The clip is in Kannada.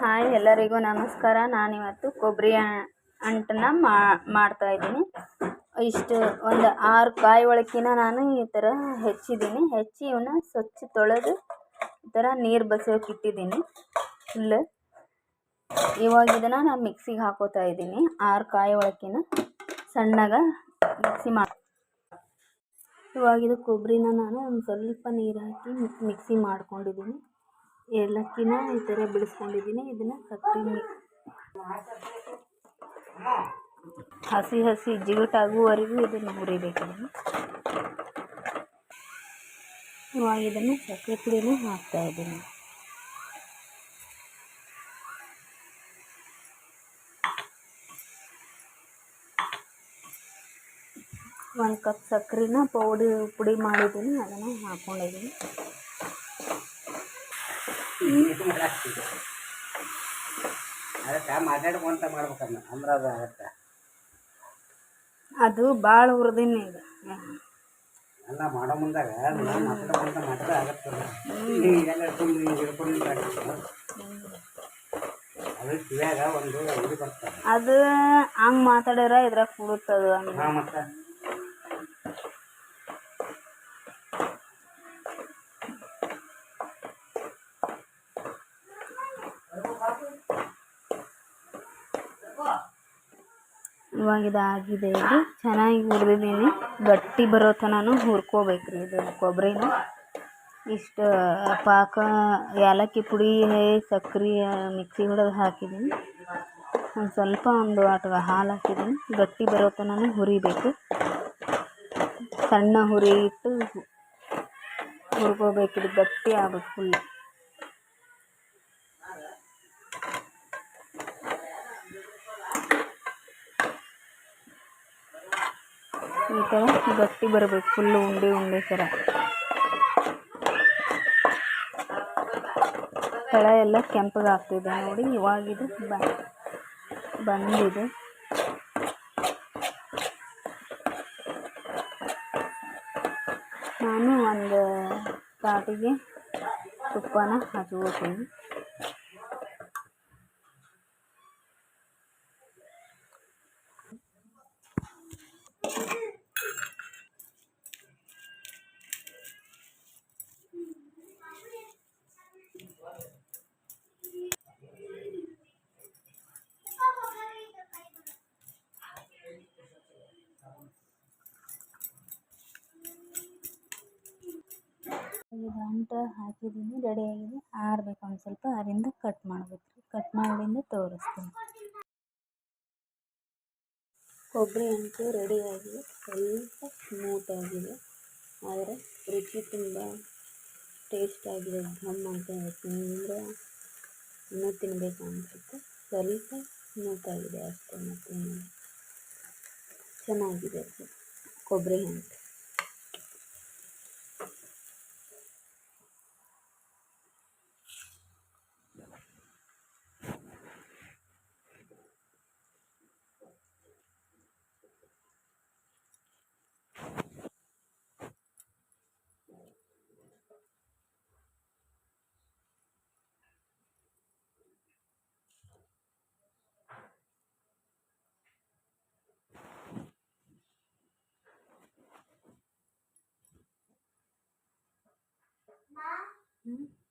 ಹಾಯ್, ಎಲ್ಲರಿಗೂ ನಮಸ್ಕಾರ. ನಾನಿವತ್ತು ಕೊಬ್ಬರಿ ಅಂಟನ್ನ ಮಾಡ್ತಾ ಇದ್ದೀನಿ. ಇಷ್ಟು ಒಂದು ಆರು ಕಾಯಿ ಒಳಕಿನ ನಾನು ಈ ಥರ ಹೆಚ್ಚಿದ್ದೀನಿ. ಹೆಚ್ಚಿ ಇವನ್ನ ಸ್ವಚ್ಛ ತೊಳೆದು ಈ ಥರ ನೀರು ಬಸೋಕೆ ಇಟ್ಟಿದ್ದೀನಿ. ಫುಲ್. ಇವಾಗ ಇದನ್ನು ನಾನು ಮಿಕ್ಸಿಗೆ ಹಾಕೋತಾ ಇದ್ದೀನಿ. ಆರು ಕಾಯಿ ಒಳಕಿನ ಸಣ್ಣಗ ಮಿಕ್ಸಿ ಮಾಡಿ, ಇವಾಗ ಕೊಬ್ಬರಿನ ನಾನು ಒಂದು ಸ್ವಲ್ಪ ನೀರು ಹಾಕಿ ಮಿಕ್ಸಿ ಮಾಡ್ಕೊಂಡಿದ್ದೀನಿ. ಏಲಕ್ಕಿನ ಈ ಥರ ಬಿಡಿಸ್ಕೊಂಡಿದ್ದೀನಿ ಇದನ್ನು ಸಕ್ಕರೆ ಹಸಿ ಹಸಿ ಜಿಗುಟಾಗುವವರೆಗೂ ಇದನ್ನು ಹುರಿಬೇಕು ಇವಾಗ ಇದನ್ನು ಸಕ್ಕರೆ ಪುಡಿನೂ ಹಾಕ್ತಾ ಇದ್ದೀನಿ. ಒಂದು ಕಪ್ ಸಕ್ಕರೆನ ಪೌಡಿ ಪುಡಿ ಮಾಡಿದ್ದೀನಿ. ಅದನ್ನು ಹಾಕ್ಕೊಂಡಿದ್ದೀನಿ ಅದಕ್ಕೆ ಮಾತಾಡ್ಕೊಂತ ಮಾಡ್ಬೇಕನ್ನ ಅಂದ್ರೆ ಅದು ಆಗತ್ತೆ ಅದು ಭಾಳ ಹುರಿದೀನಿ ಈಗ. ಎಲ್ಲ ಮಾಡೋ ಮುಂದಾಗ ನಾವು ಮಾತಾಡ್ಕೊಂತ ಮಾತ್ರ ಆಗತ್ತೆ ಈಗೆಲ್ಲ ಹಿಡ್ಕೊಂಡು ಹಿಂಗೆ ಹಿಡ್ಕೊಂಡು ಅದು ಕಿವ್ಯಾಗ ಒಂದು ಇದು ಬರ್ತದೆ. ಅದು ಹಂಗೆ ಮಾತಾಡ್ಯಾರ ಇದ್ರಾಗ ಕುಡುತ್ತದು ಹಾಂ ಮತ್ತೆ? ಇವಾಗ ಇದಾಗಿದೆ ಇದು ಚೆನ್ನಾಗಿ ಹುರಿದಿದ್ದೀನಿ ಗಟ್ಟಿ ಬರೋ ತನಕ ಹುರ್ಕೋಬೇಕು ರೀ ಇದು ಕೊಬ್ಬರಿನ ಇಷ್ಟು ಪಾಕ, ಏಲಕ್ಕಿ ಪುಡಿ ಸಕ್ರೆ ಮಿಕ್ಸಿ ಹೊಡೆದು ಹಾಕಿದ್ದೀನಿ. ಒಂದು ಸ್ವಲ್ಪ ಒಂದು ಅಥವಾ ಹಾಲು ಹಾಕಿದ್ದೀನಿ. ಗಟ್ಟಿ ಬರೋ ತನಕ ಹುರಿಬೇಕು. ಸಣ್ಣ ಹುರಿ ಇಟ್ಟು ಹುರ್ಕೋಬೇಕು. ಇದು ಗಟ್ಟಿ ಆಗಬೇಕು ಫುಲ್ ಈ ಥರ ಗಟ್ಟಿ ಬರಬೇಕು ಫುಲ್ಲು ಉಂಡೆ ಉಂಡೆ ಥರ ತಳ ಎಲ್ಲ ಕೆಂಪಗಾಗ್ತಿದೆ ನೋಡಿ, ಇವಾಗಿದು ಬಂದಿದೆ. ನಾನು ಒಂದು ತಾಟಿಗೆ ತುಪ್ಪನ ಹಚ್ಕೋತೀನಿ. ಈಗ ಅಂಟು ಹಾಕಿದ್ದೀನಿ ರೆಡಿಯಾಗಿದೆ ಆರಬೇಕು, ಒಂದು ಸ್ವಲ್ಪ ಆರಿಂದ ಕಟ್ ಮಾಡಬೇಕು ಕಟ್ ಮಾಡಿಂದ ತೋರಿಸ್ತೀನಿ. ಕೊಬ್ಬರಿ ಅಂಟು ರೆಡಿಯಾಗಿದೆ ಸ್ವಲ್ಪ ಸ್ಮೂತ್ ಆಗಿದೆ. ಆದರೆ ರುಚಿ ತುಂಬ ಟೇಸ್ಟ್ ಆಗಿದೆ. ಘಮ್ ಅಂತ ತಿಂದರೆ ಇನ್ನೂ ತಿನ್ನಬೇಕು ಅನಿಸುತ್ತೆ. ಸ್ವಲ್ಪ ಸ್ಮೂತ್ ಆಗಿದೆ ಅಷ್ಟೇ ಮತ್ತು ಚೆನ್ನಾಗಿದೆ ಕೊಬ್ಬರಿ ಅಂಟು Mm-hmm.